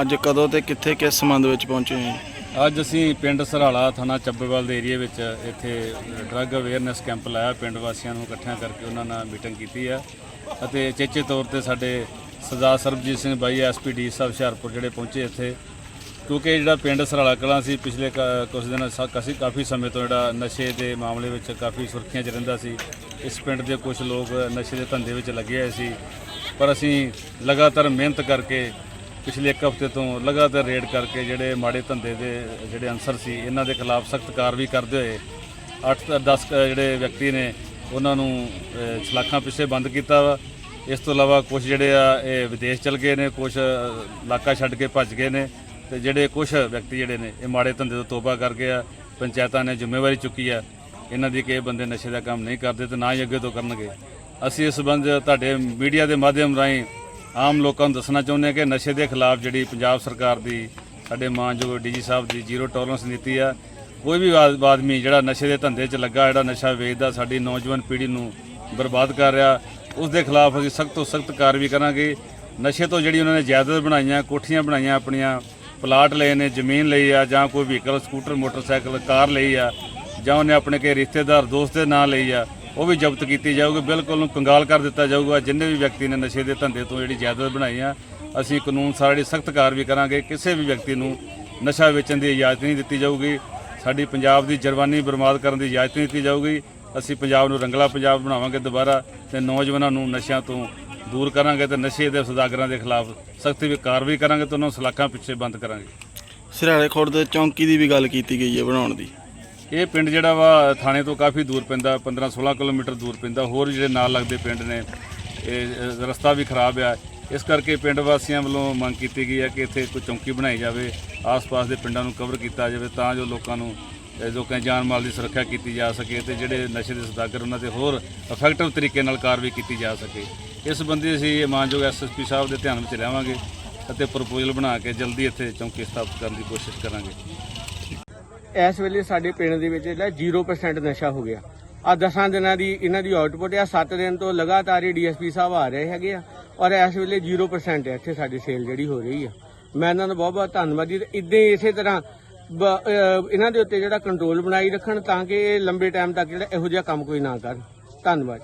ਅੱਜ ਕਦੋਂ ਤੇ ਕਿੱਥੇ ਕਿਸ ਸੰਬੰਧ ਵਿੱਚ ਪਹੁੰਚੇ ਹੋ? ਅੱਜ ਅਸੀਂ ਪਿੰਡ ਸਰਾਲਾ ਥਾਣਾ ਚੱਬੇਵਾਲ ਦੇ ਏਰੀਆ ਵਿੱਚ ਇੱਥੇ ਡਰੱਗ ਅਵੇਅਰਨੈਸ ਕੈਂਪ ਲਾਇਆ। ਪਿੰਡ ਵਾਸੀਆਂ ਨੂੰ ਇਕੱਠਿਆਂ ਕਰਕੇ ਉਹਨਾਂ ਨਾਲ ਮੀਟਿੰਗ ਕੀਤੀ ਹੈ ਅਤੇ ਚੇਚੇ ਤੌਰ ਤੇ ਸਾਡੇ ਸਰਦਾਰ ਸਰਬਜੀਤ ਸਿੰਘ ਬਾਈ ਐਸਪੀਡੀ ਸਾਹਿਬ ਹੁਸ਼ਿਆਰਪੁਰ ਜਿਹੜੇ ਪਹੁੰਚੇ ਇੱਥੇ। ਕਿਉਂਕਿ ਜਿਹੜਾ ਪਿੰਡ ਸਰਾਲਾ ਕਲਾਂ ਸੀ, ਪਿਛਲੇ ਕ- ਕੁਝ ਦਿਨ ਸ- ਕਾਫੀ ਸਮੇਂ ਤੋਂ ਜਿਹੜਾ ਨਸ਼ੇ ਦੇ ਮਾਮਲੇ ਵਿੱਚ ਕਾਫੀ ਸੁਰਖੀਆਂ 'ਚ ਰਹਿੰਦਾ ਸੀ। ਇਸ ਪਿੰਡ ਦੇ ਕੁਝ ਲੋਕ ਨਸ਼ੇ ਦੇ ਧੰਦੇ ਵਿੱਚ ਲੱਗੇ ਹੋਏ ਸੀ। ਪਰ ਅਸੀਂ ਲਗਾਤਾਰ ਮਿਹਨਤ ਕਰਕੇ ਪਿਛਲੇ ਇੱਕ ਹਫ਼ਤੇ ਤੋਂ ਲਗਾਤਾਰ ਰੇਡ ਕਰਕੇ ਜਿਹੜੇ ਮਾੜੇ ਧੰਦੇ ਦੇ ਜਿਹੜੇ ਅਨਸਰ ਸੀ, ਇਹਨਾਂ ਦੇ ਖਿਲਾਫ ਸਖਤ ਕਾਰਵਾਈ ਕਰਦੇ ਹੋਏ 8 10 ਜਿਹੜੇ ਵਿਅਕਤੀ ਨੇ, ਉਹਨਾਂ ਨੂੰ ਸਲਾਖਾਂ ਪਿੱਛੇ ਬੰਦ ਕੀਤਾ ਵਾ। ਇਸ ਤੋਂ ਇਲਾਵਾ ਕੁਝ ਜਿਹੜੇ ਆ, ਇਹ ਵਿਦੇਸ਼ ਚਲ ਗਏ ਨੇ ਕੁਝ ਇਲਾਕਾ ਛੱਡ ਕੇ ਭੱਜ ਗਏ ਨੇ ਤੇ ਜਿਹੜੇ ਕੁਝ ਵਿਅਕਤੀ ਜਿਹੜੇ ਨੇ, ਇਹ ਮਾੜੇ ਧੰਦੇ ਤੋਂ ਤੋਬਾ ਕਰ ਗਏ ਆ, ਪੰਚਾਇਤਾਂ ਨੇ ਜ਼ਿੰਮੇਵਾਰੀ ਚੁੱਕੀ ਆ। ਇਹਨਾਂ ਦੀ ਕਿ ਇਹ ਬੰਦੇ ਨਸ਼ੇ ਦਾ ਕੰਮ ਨਹੀਂ ਕਰਦੇ ਤੇ ਨਾ ਹੀ ਅੱਗੇ ਤੋਂ ਕਰਨਗੇ। ਅਸੀਂ ਇਸ ਸੰਬੰਧ ਤੁਹਾਡੇ ਮੀਡੀਆ ਦੇ ਮਾਧਿਅਮ ਰਾਹੀਂ ਆਮ ਲੋਕਾਂ ਨੂੰ ਦੱਸਣਾ ਚਾਹੁੰਦੇ ਹਾਂ ਕਿ ਨਸ਼ੇ ਦੇ ਖਿਲਾਫ ਜਿਹੜੀ ਪੰਜਾਬ ਸਰਕਾਰ ਦੀ ਸਾਡੇ ਮਾਨਯੋਗ ਡੀਜੀ ਸਾਹਿਬ ਦੀ ਜ਼ੀਰੋ ਟੋਲਰੈਂਸ ਨੀਤੀ ਆ, ਕੋਈ ਵੀ ਆਦ- ਆਦਮੀ ਜਿਹੜਾ ਨਸ਼ੇ ਦੇ ਧੰਦੇ 'ਚ ਲੱਗਾ, ਜਿਹੜਾ ਨਸ਼ਾ ਵੇਚਦਾ, ਸਾਡੀ ਨੌਜਵਾਨ ਪੀੜ੍ਹੀ ਨੂੰ ਬਰਬਾਦ ਕਰ ਰਿਹਾ, ਉਸ ਦੇ ਖਿਲਾਫ ਅਸੀਂ ਸਖਤ ਤੋਂ ਸਖਤ ਕਾਰਵਾਈ ਕਰਾਂਗੇ। ਨਸ਼ੇ ਤੋਂ ਜਿਹੜੀ ਉਹਨਾਂ ਨੇ ਜਾਇਦਾਦ ਬਣਾਈਆਂ, ਕੋਠੀਆਂ ਬਣਾਈਆਂ, ਆਪਣੀਆਂ ਪਲਾਟ ਲਏ ਨੇ, ਜ਼ਮੀਨ ਲਈ ਆ, ਜਾਂ ਕੋਈ ਵਹੀਕਲ ਸਕੂਟਰ ਮੋਟਰਸਾਈਕਲ, ਕਾਰ ਲਈ ਆ, ਜਾਂ ਉਹਨੇ ਆਪਣੇ ਕੇ ਰਿਸ਼ਤੇਦਾਰ, ਦੋਸਤ ਦੇ ਨਾਂ ਲਈ ਆ ਉਹ ਵੀ ਜ਼ਬਤ ਕੀਤੀ ਜਾਊਗੀ, ਬਿਲਕੁਲ ਨੂੰ ਕੰਗਾਲ ਕਰ ਦਿੱਤਾ ਜਾਊਗਾ। ਜਿੰਨੇ ਵੀ ਵਿਅਕਤੀ ਨੇ ਨਸ਼ੇ ਦੇ ਧੰਦੇ ਤੋਂ ਜਿਹੜੀ ਜਾਇਦਾਦ ਬਣਾਈ ਆ, ਅਸੀਂ ਕਾਨੂੰਨ ਸਾਰੀ ਸਖਤ ਕਾਰਵਾਈ ਕਰਾਂਗੇ। ਕਿਸੇ ਵੀ ਵਿਅਕਤੀ ਨੂੰ ਨਸ਼ਾ ਵੇਚਣ ਦੀ ਇਜਾਜ਼ਤ ਨਹੀਂ ਦਿੱਤੀ ਜਾਊਗੀ। ਸਾਡੀ ਪੰਜਾਬ ਦੀ ਜਰਵਾਨੀ ਬਰਬਾਦ ਕਰਨ ਦੀ ਇਜਾਜ਼ਤ ਨਹੀਂ ਦਿੱਤੀ ਜਾਊਗੀ। ਅਸੀਂ ਪੰਜਾਬ ਨੂੰ ਰੰਗਲਾ ਪੰਜਾਬ ਬਣਾਵਾਂਗੇ ਦੁਬਾਰਾ ਤੇ ਨੌਜਵਾਨਾਂ ਨੂੰ ਨਸ਼ਿਆਂ ਤੋਂ ਦੂਰ ਕਰਾਂਗੇ ਤੇ ਨਸ਼ੇ ਦੇ ਸੌਦਾਗਰਾਂ ਦੇ ਖਿਲਾਫ ਸਖਤ ਵੀ ਕਾਰਵਾਈ ਕਰਾਂਗੇ ਤੇ ਉਹਨਾਂ ਨੂੰ ਸਲਾਖਾਂ ਪਿੱਛੇ ਬੰਦ ਕਰਾਂਗੇ। ਸਿਰਾਲੇ ਖੁਰਦ ਦੇ ਚੌਂਕੀ ਦੀ ਵੀ ਗੱਲ ਕੀਤੀ ਗਈ ਹੈ ਬਣਾਉਣ ਦੀ। ਇਹ ਪਿੰਡ ਜਿਹੜਾ ਵਾ ਥਾਣੇ ਤੋਂ ਕਾਫੀ ਦੂਰ ਪੈਂਦਾ 15 16 ਕਿਲੋਮੀਟਰ ਦੂਰ ਪੈਂਦਾ। ਹੋਰ ਜਿਹੜੇ ਨਾਲ ਲੱਗਦੇ ਪਿੰਡ ਨੇ, ਇਹ ਰਸਤਾ ਵੀ ਖਰਾਬ ਆ। ਇਸ ਕਰਕੇ ਪਿੰਡ ਵਾਸੀਆਂ ਵੱਲੋਂ ਮੰਗ ਕੀਤੀ ਗਈ ਹੈ ਕਿ ਇੱਥੇ ਕੋਈ ਚੌਂਕੀ ਬਣਾਈ ਜਾਵੇ, ਆਸ-ਪਾਸ ਦੇ ਪਿੰਡਾਂ ਨੂੰ ਕਵਰ ਕੀਤਾ ਜਾਵੇ ਤਾਂ ਜੋ ਲੋਕਾਂ ਨੂੰ ਲੋਕਾਂ ਦੀ ਜਾਨ ਮਾਲ ਦੀ ਸੁਰੱਖਿਆ ਕੀਤੀ ਜਾ ਸਕੇ ਤੇ ਜਿਹੜੇ ਨਸ਼ੇ ਦੇ ਸਦਾਗਰ ਉਹਨਾਂ ਤੇ ਹੋਰ ਇਫੈਕਟਿਵ ਤਰੀਕੇ ਨਾਲ ਕਾਰਵਾਈ ਕੀਤੀ ਜਾ ਸਕੇ। ਇਸ ਸੰਬੰਧੀ ਅਸੀਂ ਇਹ ਮਾਨਯੋਗ ਐਸਐਸਪੀ ਸਾਹਿਬ ਦੇ ਧਿਆਨ ਵਿੱਚ ਲਿਆਵਾਂਗੇ ਅਤੇ ਪ੍ਰਪੋਜ਼ਲ ਬਣਾ ਕੇ ਜਲਦੀ ਇੱਥੇ ਚੌਂਕੀ ਸਥਾਪਿਤ ਕਰਨ ਦੀ ਕੋਸ਼ਿਸ਼ ਕਰਾਂਗੇ। ਇਸ ਵੇਲੇ ਸਾਡੇ ਪਿੰਡ ਦੇ ਵਿੱਚ ਜਿਹੜਾ 0% ਨਸ਼ਾ ਹੋ ਗਿਆ। ਆ ਦਸਾਂ ਦਿਨਾਂ ਦੀ ਇਹਨਾਂ ਦੀ ਆਊਟਪੁੱਟ ਆ 7 ਦਿਨ ਤੋਂ ਲਗਾਤਾਰ ਹੀ ਡੀਐਸਪੀ ਸਾਹਿਬ ਆ ਰਹੇ ਹੈਗੇ ਆ ਔਰ ਇਸ ਵੇਲੇ 0% ਹੈ ਇੱਥੇ ਸਾਡੀ ਸੇਲ ਜਿਹੜੀ ਹੋ ਰਹੀ ਆ। ਮੈਂ ਇਹਨਾਂ ਦਾ ਬਹੁਤ ਬਹੁਤ ਧੰਨਵਾਦ ਜੀ। ਇਦਾਂ ਹੀ ਇਸੇ ਤਰ੍ਹਾਂ ਇਹਨਾਂ ਦੇ ਉੱਤੇ ਜਿਹੜਾ ਕੰਟਰੋਲ ਬਣਾਈ ਰੱਖਣ ਤਾਂ ਕਿ ਲੰਬੇ ਟਾਈਮ ਤੱਕ ਜਿਹੜਾ ਇਹੋ ਜਿਹਾ ਕੰਮ ਕੋਈ ਨਾ ਕਰਨ। ਧੰਨਵਾਦ।